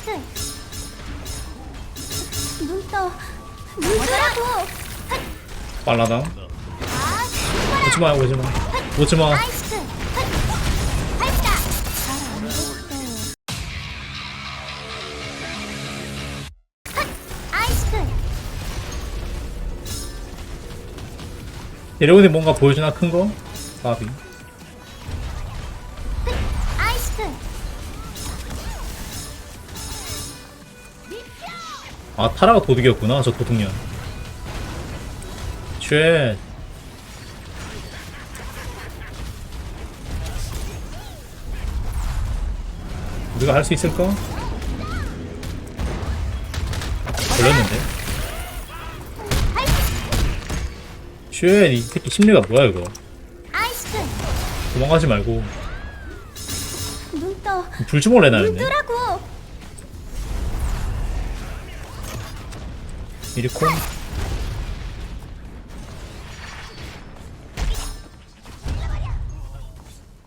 아이스크 눈떠. 눈 뜨라고. 빨라다. 아 오지마 오지마. 오지마. 데려오니 뭔가 보여주나? 큰 거? 바비. 아이스크 아 타라가 도둑이었구나 저 도둑년. 쉣 우리가 할 수 있을까? 걸렸는데. 쉣이 새끼 심리가 뭐야 이거? 도망가지 말고. 불주먹을 눈 내놔야네. 뜨라고 이리콘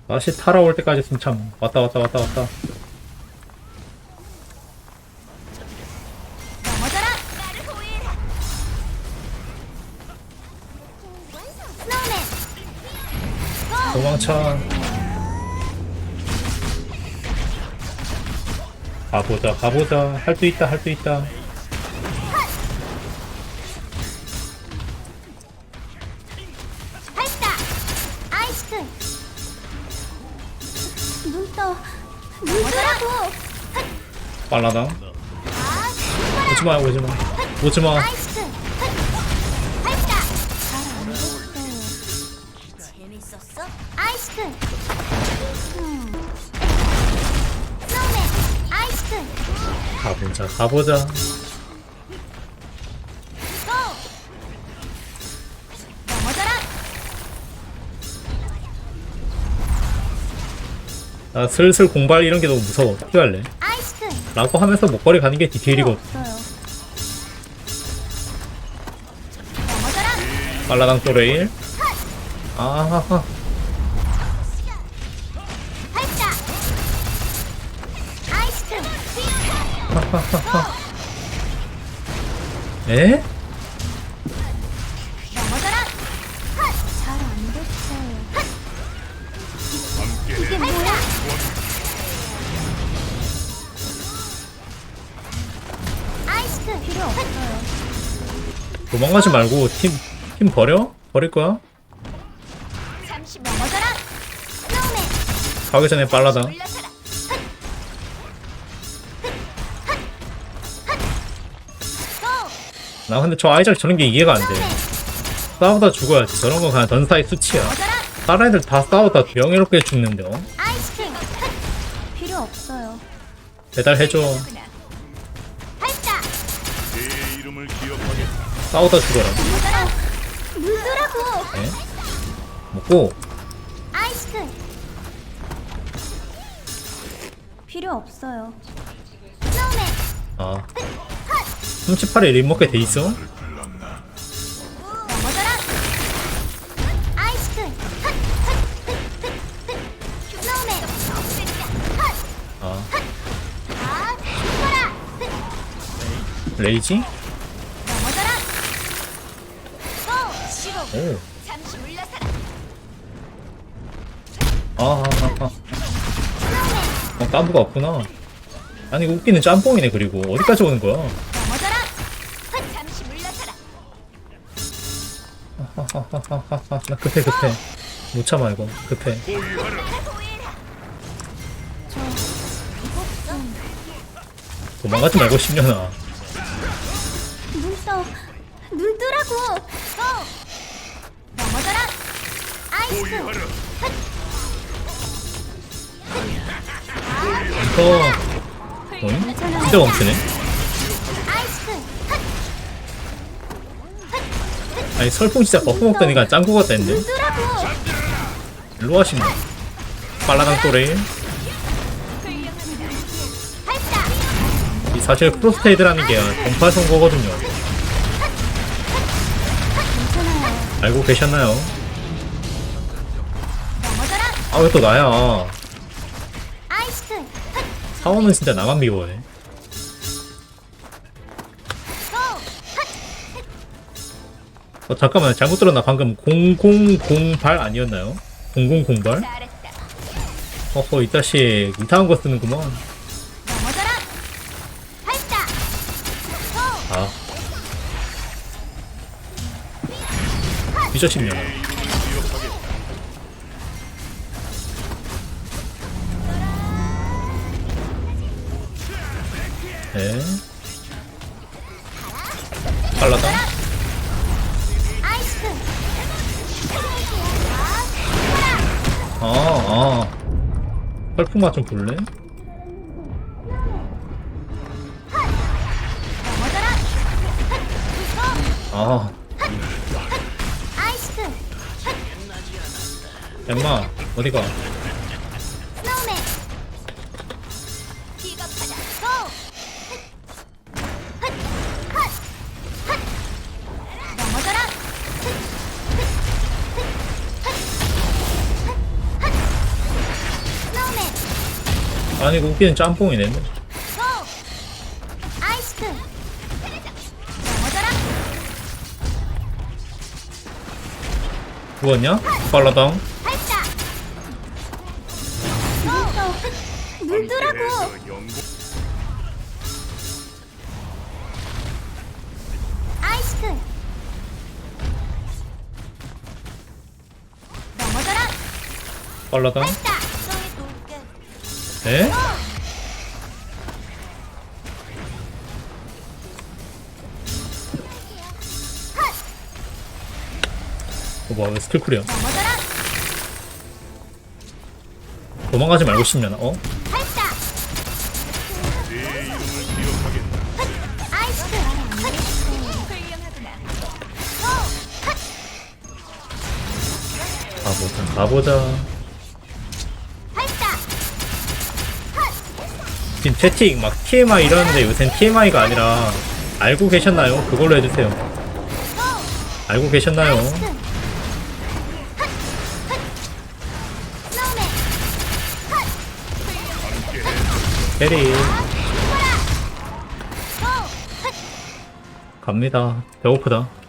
다시 타라 올 때까지 숨참. 왔다 왔다 왔다 왔다. 도망쳐. 가보자 가보자. 할 수 있다 할 수 있다 아이스크 눈떠. 눈 뜨라고. 빨라다. 아 오지마 오지마. 오지마. 아이스크 발사 잘안 됐어요 재밌었어? 아이스크 음. 아이스크 가보자 가보자 나 슬슬 공발 이런 게 너무 무서워. 아이스크 라고 하면서 목걸이 가는 게 디테일이거든. 빨라당 또레일. 아하하. 에? 도망가지 말고 팀, 팀 버려? 버릴 거야? 잠시 넘어져라. 스노우맨 가기 전에 빨라다. 나 근데 저 아이작 저런 게 이해가 안돼. 스노우맨 싸우다 죽어야지. 저런 건 그냥 전사의 수치야. 다른 애들 다 싸우다 명예롭게 죽는데 어? 아이스크 필요 없어요. 배달해줘. 발사! 내 이름을 기억하겠다. 싸우다 죽어라. 에? 먹고. 아이스크 필요 없어요. 아. 38에 립 먹게 돼 있어? 아 아. 레이지? 오. 잠시 물러서라 아하하하 어 까부가 없구나. 아니 웃기는 짬뽕이네 그리고. 어디까지 오는 거야? 넘어져라. 잠시 물러서라 하하하하하 나 급해 급해. 못 참아 이거. 급해. 도망가지 말고 10년아. 눈떠. 눈 뜨라고 고 넘어져라 아 더 어이? 진짜 멈추네. 아니 설풍 진짜 버프 먹다니까 짱구 같다 했는데 일로 하시네 빨라당 이 사실 프로스테이드라는 게 동파 선거거든요. 알고 계셨나요? 아 왜 또 나야? 사원은 진짜 나만 미워해. 어 잠깐만. 잘못 들었나? 방금 0008 아니었나요? 0008? 어허 어, 이 자식 이상한 거 쓰는구만. 아. 이 자식이야. 펄풍 맛좀 볼래? 아. 엠마 어디가 아니 웃기는 짬뽕이네! 아이스크! 넘어져라! 죽었냐? 빨라당 발사! 고! 물두라고! 함께해서 영광 아이스크! 넘어져라! 빨라당! 에? 어, 뭐야 왜 스킬쿨이야! 도망가지 말고 싶냐나 어? 가보자 지금 채팅 막 TMI 이러는데 요샌 TMI가 아니라 알고 계셨나요? 그걸로 해주세요 고! 알고 계셨나요? 캐리 고! 갑니다 배고프다